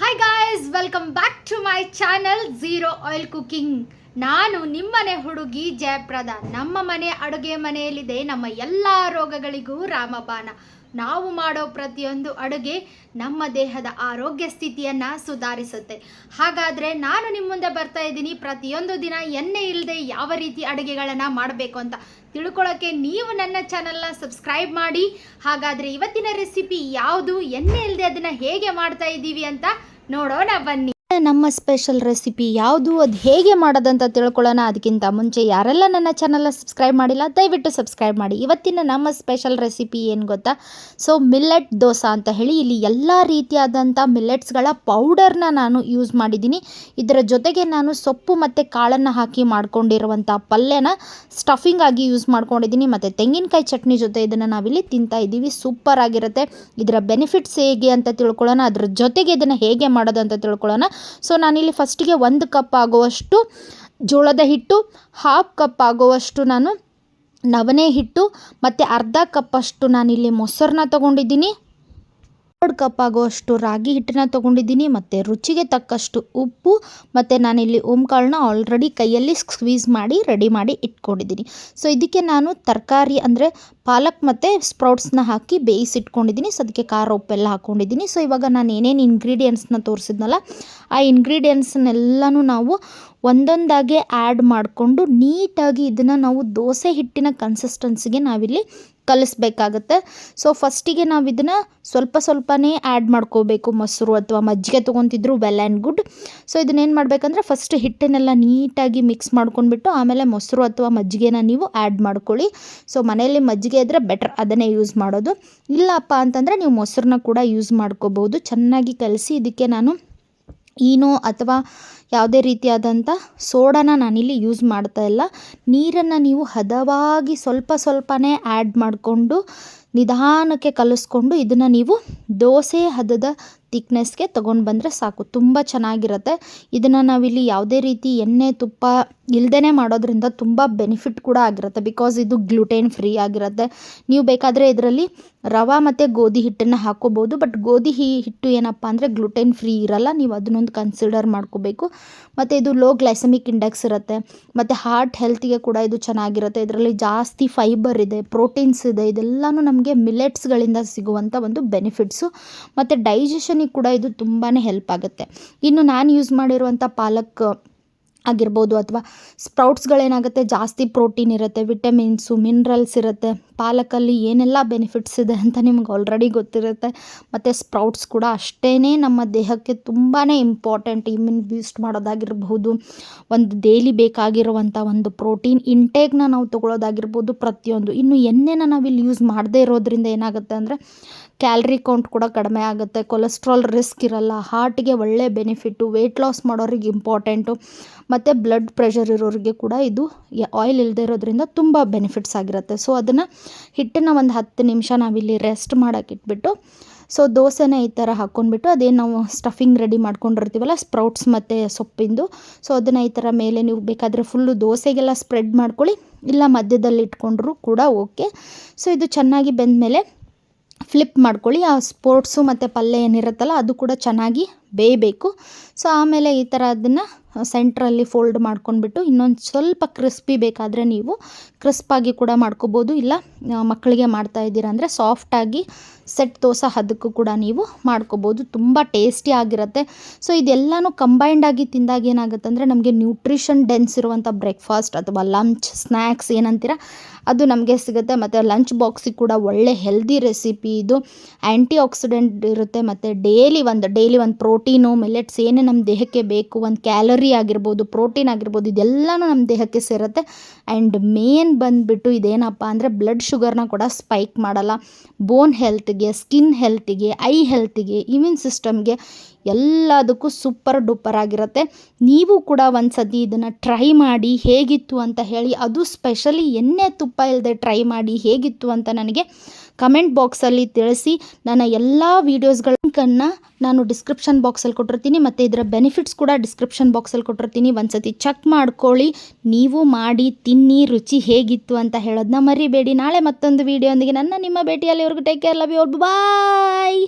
Hi guys welcome back to my channel zero oil cooking ನಾನು ನಿಮ್ಮನೆ ಹುಡುಗಿ ಜಯಪ್ರದ. ನಮ್ಮ ಮನೆ ಅಡುಗೆ ಮನೆಯಲ್ಲಿದೆ. ನಮ್ಮ ಎಲ್ಲ ರೋಗಗಳಿಗೂ ರಾಮಬಾಣ. ನಾವು ಮಾಡೋ ಪ್ರತಿಯೊಂದು ಅಡುಗೆ ನಮ್ಮ ದೇಹದ ಆರೋಗ್ಯ ಸ್ಥಿತಿಯನ್ನು ಸುಧಾರಿಸುತ್ತೆ. ಹಾಗಾದರೆ ನಾನು ನಿಮ್ಮ ಮುಂದೆ ಬರ್ತಾ ಇದ್ದೀನಿ. ಪ್ರತಿಯೊಂದು ದಿನ ಎಣ್ಣೆ ಇಲ್ಲದೆ ಯಾವ ರೀತಿ ಅಡುಗೆಗಳನ್ನು ಮಾಡಬೇಕು ಅಂತ ತಿಳ್ಕೊಳ್ಳೋಕ್ಕೆ ನೀವು ನನ್ನ ಚಾನಲ್ನ ಸಬ್ಸ್ಕ್ರೈಬ್ ಮಾಡಿ. ಹಾಗಾದರೆ ಇವತ್ತಿನ ರೆಸಿಪಿ ಯಾವುದು? ಎಣ್ಣೆ ಇಲ್ಲದೆ ಅದನ್ನು ಹೇಗೆ ಮಾಡ್ತಾ ಇದ್ದೀವಿ ಅಂತ ನೋಡೋಣ ಬನ್ನಿ. ನಮ್ಮ ಸ್ಪೆಷಲ್ ರೆಸಿಪಿ ಯಾವುದು, ಅದು ಹೇಗೆ ಮಾಡೋದಂತ ತಿಳ್ಕೊಳ್ಳೋಣ. ಅದಕ್ಕಿಂತ ಮುಂಚೆ ಯಾರೆಲ್ಲ ನನ್ನ ಚಾನಲ್ನ ಸಬ್ಸ್ಕ್ರೈಬ್ ಮಾಡಿಲ್ಲ, ದಯವಿಟ್ಟು ಸಬ್ಸ್ಕ್ರೈಬ್ ಮಾಡಿ. ಇವತ್ತಿನ ನಮ್ಮ ಸ್ಪೆಷಲ್ ರೆಸಿಪಿ ಏನು ಗೊತ್ತಾ? ಸೊ ಮಿಲ್ಲೆಟ್ ದೋಸೆ ಅಂತ ಹೇಳಿ ಇಲ್ಲಿ ಎಲ್ಲ ರೀತಿಯಾದಂಥ ಮಿಲ್ಲೆಟ್ಸ್ಗಳ ಪೌಡರ್ನ ನಾನು ಯೂಸ್ ಮಾಡಿದ್ದೀನಿ. ಇದರ ಜೊತೆಗೆ ನಾನು ಸೊಪ್ಪು ಮತ್ತು ಕಾಳನ್ನು ಹಾಕಿ ಮಾಡ್ಕೊಂಡಿರುವಂಥ ಪಲ್ಯನ ಸ್ಟಫಿಂಗ್ ಆಗಿ ಯೂಸ್ ಮಾಡ್ಕೊಂಡಿದ್ದೀನಿ. ಮತ್ತು ತೆಂಗಿನಕಾಯಿ ಚಟ್ನಿ ಜೊತೆ ಇದನ್ನು ನಾವಿಲ್ಲಿ ತಿಂತಾ ಇದ್ದೀವಿ. ಸೂಪರ್ ಆಗಿರುತ್ತೆ. ಇದರ ಬೆನಿಫಿಟ್ಸ್ ಹೇಗೆ ಅಂತ ತಿಳ್ಕೊಳ್ಳೋಣ. ಅದ್ರ ಜೊತೆಗೆ ಇದನ್ನು ಹೇಗೆ ಮಾಡೋದು ಅಂತ ತಿಳ್ಕೊಳ್ಳೋಣ. ಸೊ ನಾನಿಲ್ಲಿ ಫಸ್ಟಿಗೆ ಒಂದು ಕಪ್ ಆಗುವಷ್ಟು ಜೋಳದ ಹಿಟ್ಟು ಹಾಫ್ ಕಪ್ ಆಗುವಷ್ಟು ನಾನು ನವಣೆ ಹಿಟ್ಟು, ಮತ್ತು ಅರ್ಧ ಕಪ್ಪಷ್ಟು ನಾನಿಲ್ಲಿ ಮೊಸರನ್ನ ತೊಗೊಂಡಿದ್ದೀನಿ. ಎರಡು ಕಪ್ ಆಗುವಷ್ಟು ರಾಗಿ ಹಿಟ್ಟನ್ನ ತೊಗೊಂಡಿದ್ದೀನಿ, ಮತ್ತು ರುಚಿಗೆ ತಕ್ಕಷ್ಟು ಉಪ್ಪು, ಮತ್ತು ನಾನಿಲ್ಲಿ ಓಂಕಾಳನ್ನ ಆಲ್ರೆಡಿ ಕೈಯಲ್ಲಿ ಸ್ಕ್ವೀಸ್ ಮಾಡಿ ರೆಡಿ ಮಾಡಿ ಇಟ್ಕೊಂಡಿದ್ದೀನಿ. ಸೊ ಇದಕ್ಕೆ ನಾನು ತರಕಾರಿ ಅಂದರೆ ಪಾಲಕ್ ಮತ್ತು ಸ್ಪ್ರೌಟ್ಸ್ನ ಹಾಕಿ ಬೇಯಿಸಿಟ್ಕೊಂಡಿದ್ದೀನಿ. ಸೊ ಅದಕ್ಕೆ ಖಾರ ಉಪ್ಪೆಲ್ಲ ಹಾಕ್ಕೊಂಡಿದ್ದೀನಿ ಸೊ ಇವಾಗ ನಾನು ಏನೇನು ಇಂಗ್ರೀಡಿಯೆಂಟ್ಸ್ನ ತೋರಿಸಿದ್ನಲ್ಲ, ಆ ಇಂಗ್ರೀಡಿಯೆಂಟ್ಸ್ನೆಲ್ಲನೂ ನಾವು ಒಂದೊಂದಾಗೆ ಆ್ಯಡ್ ಮಾಡಿಕೊಂಡು ನೀಟಾಗಿ ಇದನ್ನು ನಾವು ದೋಸೆ ಹಿಟ್ಟಿನ ಕನ್ಸಿಸ್ಟೆನ್ಸಿಗೆ ನಾವಿಲ್ಲಿ ಕಲಿಸ್ಬೇಕಾಗತ್ತೆ. ಸೊ ಫಸ್ಟಿಗೆ ನಾವು ಇದನ್ನು ಸ್ವಲ್ಪ ಸ್ವಲ್ಪನೇ ಆ್ಯಡ್ ಮಾಡ್ಕೋಬೇಕು. ಮೊಸರು ಅಥವಾ ಮಜ್ಜಿಗೆ ತೊಗೊತಿದ್ರು ವೆಲ್ ಆ್ಯಂಡ್ ಗುಡ್ ಸೊ ಇದನ್ನೇನು ಮಾಡಬೇಕಂದ್ರೆ ಫಸ್ಟ್ ಹಿಟ್ಟನ್ನೆಲ್ಲ ನೀಟಾಗಿ ಮಿಕ್ಸ್ ಮಾಡ್ಕೊಂಡ್ಬಿಟ್ಟು ಆಮೇಲೆ ಮೊಸರು ಅಥವಾ ಮಜ್ಜಿಗೆನ ನೀವು ಆ್ಯಡ್ ಮಾಡ್ಕೊಳ್ಳಿ. ಸೊ ಮನೆಯಲ್ಲಿ ಮಜ್ಜಿಗೆ ಇದ್ದರೆ ಬೆಟರ್ ಅದನ್ನೇ ಯೂಸ್ ಮಾಡೋದು. ಇಲ್ಲಪ್ಪ ಅಂತಂದರೆ ನೀವು ಮೊಸರನ್ನ ಕೂಡ ಯೂಸ್ ಮಾಡ್ಕೋಬೋದು ಚೆನ್ನಾಗಿ ಕಲಸಿ ಇದಕ್ಕೆ ನಾನು ಈನೋ ಅಥವಾ ಯಾವುದೇ ರೀತಿಯಾದಂಥ ಸೋಡಾನ ನಾನಿಲ್ಲಿ ಯೂಸ್ ಮಾಡ್ತಾ ಇಲ್ಲ. ನೀರನ್ನು ನೀವು ಹದವಾಗಿ ಸ್ವಲ್ಪ ಸ್ವಲ್ಪನೇ ಆ್ಯಡ್ ಮಾಡಿಕೊಂಡು ನಿಧಾನಕ್ಕೆ ಕಲಿಸ್ಕೊಂಡು ಇದನ್ನು ನೀವು ದೋಸೆ ಹದದ ತಿಕ್ನೆಸ್ಗೆ ತೊಗೊಂಡು ಬಂದರೆ ಸಾಕು. ತುಂಬ ಚೆನ್ನಾಗಿರುತ್ತೆ. ಇದನ್ನು ನಾವಿಲ್ಲಿ ಯಾವುದೇ ರೀತಿ ಎಣ್ಣೆ, ತುಪ್ಪ ಇಲ್ಲದೇ ಮಾಡೋದ್ರಿಂದ ತುಂಬ ಬೆನಿಫಿಟ್ ಕೂಡ ಆಗಿರುತ್ತೆ. ಬಿಕಾಸ್ ಇದು ಗ್ಲುಟೇನ್ ಫ್ರೀ ಆಗಿರುತ್ತೆ. ನೀವು ಬೇಕಾದರೆ ಇದರಲ್ಲಿ ರವೆ ಮತ್ತು ಗೋಧಿ ಹಿಟ್ಟನ್ನು ಹಾಕೋಬೋದು. ಬಟ್ ಗೋಧಿ ಹಿಟ್ಟು ಏನಪ್ಪ ಅಂದರೆ ಗ್ಲುಟೇನ್ ಫ್ರೀ ಇರಲ್ಲ. ನೀವು ಅದನ್ನೊಂದು ಕನ್ಸಿಡರ್ ಮಾಡ್ಕೋಬೇಕು. ಮತ್ತು ಇದು ಲೋ ಗ್ಲೈಸಮಿಕ್ ಇಂಡೆಕ್ಸ್ ಇರುತ್ತೆ. ಮತ್ತು ಹಾರ್ಟ್ ಹೆಲ್ತಿಗೆ ಕೂಡ ಇದು ಚೆನ್ನಾಗಿರುತ್ತೆ. ಇದರಲ್ಲಿ ಜಾಸ್ತಿ ಫೈಬರ್ ಇದೆ ಪ್ರೋಟೀನ್ಸ್ ಇದೆ. ಇದೆಲ್ಲನೂ ನಮಗೆ ಮಿಲೆಟ್ಸ್ಗಳಿಂದ ಸಿಗುವಂಥ ಒಂದು ಬೆನಿಫಿಟ್ಸು ಮತ್ತು ಕೂಡ ಇದು ತುಂಬಾ ಹೆಲ್ಪ್ ಆಗುತ್ತೆ. ಇನ್ನು ನಾನು ಯೂಸ್ ಮಾಡಿರುವಂಥ ಪಾಲಕ್ ಆಗಿರ್ಬೋದು ಅಥವಾ ಸ್ಪ್ರೌಟ್ಸ್ಗಳೇನಾಗುತ್ತೆ ಜಾಸ್ತಿ ಪ್ರೋಟೀನ್ ಇರುತ್ತೆ ವಿಟಮಿನ್ಸು ಮಿನ್ರಲ್ಸ್ ಇರುತ್ತೆ, ಪಾಲಕಲ್ಲಿ ಏನೆಲ್ಲ ಬೆನಿಫಿಟ್ಸ್ ಇದೆ ಅಂತ ನಿಮ್ಗೆ ಆಲ್ರೆಡಿ ಗೊತ್ತಿರುತ್ತೆ. ಮತ್ತು ಸ್ಪ್ರೌಟ್ಸ್ ಕೂಡ ಅಷ್ಟೇ ನಮ್ಮ ದೇಹಕ್ಕೆ ತುಂಬಾ ಇಂಪಾರ್ಟೆಂಟ್ ಇಮ್ಯೂನ್ ಬೂಸ್ಟ್ ಮಾಡೋದಾಗಿರ್ಬೋದು. ಒಂದು ಡೈಲಿ ಬೇಕಾಗಿರುವಂಥ ಒಂದು ಪ್ರೋಟೀನ್ ಇಂಟೇಕ್ನ ನಾವು ತೊಗೊಳೋದಾಗಿರ್ಬೋದು ಪ್ರತಿಯೊಂದು. ಇನ್ನು ಎಣ್ಣೆನ ನಾವಿಲ್ಲಿ ಯೂಸ್ ಮಾಡದೇ ಇರೋದ್ರಿಂದ ಏನಾಗುತ್ತೆ ಅಂದರೆ ಕ್ಯಾಲ್ರಿ ಕೌಂಟ್ ಕೂಡ ಕಡಿಮೆ ಆಗುತ್ತೆ. ಕೊಲೆಸ್ಟ್ರಾಲ್ ರಿಸ್ಕ್ ಇರಲ್ಲ. ಹಾರ್ಟಿಗೆ ಒಳ್ಳೆ ಬೆನಿಫಿಟ್ಟು ವೆಯ್ಟ್ ಲಾಸ್ ಮಾಡೋರಿಗೆ ಇಂಪಾರ್ಟೆಂಟು ಮತ್ತು ಬ್ಲಡ್ ಪ್ರೆಷರ್ ಇರೋರಿಗೆ ಕೂಡ ಇದು ಆಯಿಲ್ ಇಲ್ಲದೆ ಇರೋದ್ರಿಂದ ತುಂಬ ಬೆನಿಫಿಟ್ಸ್ ಆಗಿರುತ್ತೆ. ಸೊ ಅದನ್ನು ಹಿಟ್ಟನ್ನು ಒಂದು ಹತ್ತು ನಿಮಿಷ ನಾವಿಲ್ಲಿ ರೆಸ್ಟ್ ಮಾಡೋಕೆ ಇಟ್ಬಿಟ್ಟು ಸೊ ದೋಸೆನ ಈ ಥರ ಹಾಕ್ಕೊಂಡ್ಬಿಟ್ಟು ಅದೇನು ನಾವು ಸ್ಟಫಿಂಗ್ ರೆಡಿ ಮಾಡ್ಕೊಂಡಿರ್ತೀವಲ್ಲ ಸ್ಪ್ರೌಟ್ಸ್ ಮತ್ತು ಸೊಪ್ಪಿಂದು. ಸೊ ಅದನ್ನು ಈ ಥರ ಮೇಲೆ ನೀವು ಬೇಕಾದರೆ ಫುಲ್ಲು ದೋಸೆಗೆಲ್ಲ ಸ್ಪ್ರೆಡ್ ಮಾಡ್ಕೊಳ್ಳಿ. ಇಲ್ಲ ಮಧ್ಯದಲ್ಲಿ ಇಟ್ಕೊಂಡ್ರೂ ಕೂಡ ಓಕೆ ಸೊ ಇದು ಚೆನ್ನಾಗಿ ಬೆಂದಮೇಲೆ ಫ್ಲಿಪ್ ಮಾಡ್ಕೊಳ್ಳಿ. ಆ ಸ್ಪೋರ್ಟ್ಸು ಮತ್ತು ಪಲ್ಯ ಏನಿರುತ್ತಲ್ಲ ಅದು ಕೂಡ ಚೆನ್ನಾಗಿ ಬೇಯಬೇಕು. ಸೊ ಆಮೇಲೆ ಈ ಥರ ಅದನ್ನು ಸೆಂಟ್ರಲ್ಲಿ ಫೋಲ್ಡ್ ಮಾಡ್ಕೊಂಡ್ಬಿಟ್ಟು ಇನ್ನೊಂದು ಸ್ವಲ್ಪ ಕ್ರಿಸ್ಪಿ ಬೇಕಾದರೆ ನೀವು ಕ್ರಿಸ್ಪಾಗಿ ಕೂಡ ಮಾಡ್ಕೋಬೋದು. ಇಲ್ಲ ಮಕ್ಕಳಿಗೆ ಮಾಡ್ತಾ ಇದ್ದೀರಾ ಅಂದರೆ ಸಾಫ್ಟಾಗಿ ಸೆಟ್ ದೋಸೆ ಅದಕ್ಕೂ ಕೂಡ ನೀವು ಮಾಡ್ಕೋಬೋದು. ತುಂಬ ಟೇಸ್ಟಿ ಆಗಿರುತ್ತೆ. ಸೊ ಇದೆಲ್ಲನೂ ಕಂಬೈಂಡಾಗಿ ತಿಂದಾಗ ಏನಾಗುತ್ತೆ ಅಂದರೆ ನಮಗೆ ನ್ಯೂಟ್ರಿಷನ್ ಡೆನ್ಸ್ ಇರುವಂಥ ಬ್ರೇಕ್ಫಾಸ್ಟ್ ಅಥವಾ ಲಂಚ್ ಸ್ನ್ಯಾಕ್ಸ್ ಏನಂತೀರ, ಅದು ನಮಗೆ ಸಿಗುತ್ತೆ. ಮತ್ತು ಲಂಚ್ ಬಾಕ್ಸಿಗೆ ಕೂಡ ಒಳ್ಳೆ ಹೆಲ್ದಿ ರೆಸಿಪಿ ಇದು. ಆ್ಯಂಟಿ ಆಕ್ಸಿಡೆಂಟ್ ಇರುತ್ತೆ. ಮತ್ತು ಡೇಲಿ ಒಂದು ಡೈಲಿ ಒಂದು ಪ್ರೋಟೀನು ಮಿಲೆಟ್ಸ್ ಏನೇ ನಮ್ಮ ದೇಹಕ್ಕೆ ಬೇಕು, ಒಂದು ಕ್ಯಾಲರಿ ಆಗಿರ್ಬೋದು, ಪ್ರೋಟೀನ್ ಆಗಿರ್ಬೋದು, ಇದೆಲ್ಲನೂ ನಮ್ಮ ದೇಹಕ್ಕೆ ಸೇರುತ್ತೆ. ಆ್ಯಂಡ್ ಮೇನ್ ಬಂದುಬಿಟ್ಟು ಇದೇನಪ್ಪ ಅಂದರೆ ಬ್ಲಡ್ ಶುಗರ್ನ ಕೂಡ ಸ್ಪೈಕ್ ಮಾಡಲ್ಲ. ಬೋನ್ ಹೆಲ್ತ್ಗೆ, ಸ್ಕಿನ್ ಹೆಲ್ತಿಗೆ, ಐ ಹೆಲ್ತಿಗೆ, ಇಮ್ಯೂನ್ ಸಿಸ್ಟಮ್ಗೆ ಎಲ್ಲದಕ್ಕೂ ಸೂಪರ್ ಡೂಪರ್ ಆಗಿರುತ್ತೆ. ನೀವು ಕೂಡ ಒಂದು ಸತಿ ಇದನ್ನು ಟ್ರೈ ಮಾಡಿ ಹೇಗಿತ್ತು ಅಂತ ಹೇಳಿ, ಅದು ಸ್ಪೆಷಲಿ ಎಣ್ಣೆ ತುಪ್ಪ ಇಲ್ಲದೆ ಟ್ರೈ ಮಾಡಿ ಹೇಗಿತ್ತು ಅಂತ ನನಗೆ ಕಮೆಂಟ್ ಬಾಕ್ಸಲ್ಲಿ ತಿಳಿಸಿ. ನನ್ನ ಎಲ್ಲ ವೀಡಿಯೋಸ್ಗಳ ಲಿಂಕನ್ನು ನಾನು ಡಿಸ್ಕ್ರಿಪ್ಷನ್ ಬಾಕ್ಸಲ್ಲಿ ಕೊಟ್ಟಿರ್ತೀನಿ, ಮತ್ತು ಇದರ ಬೆನಿಫಿಟ್ಸ್ ಕೂಡ ಡಿಸ್ಕ್ರಿಪ್ಷನ್ ಬಾಕ್ಸಲ್ಲಿ ಕೊಟ್ಟಿರ್ತೀನಿ. ಒಂದು ಸತಿ ಚೆಕ್ ಮಾಡ್ಕೊಳ್ಳಿ. ನೀವು ಮಾಡಿ, ತಿನ್ನಿ, ರುಚಿ ಹೇಗಿತ್ತು ಅಂತ ಹೇಳೋದನ್ನ ಮರಿಬೇಡಿ. ನಾಳೆ ಮತ್ತೊಂದು ವೀಡಿಯೋ ನನ್ನ ನಿಮ್ಮ ಭೇಟಿಯಲ್ಲಿವರೆಗೂ take care love you bye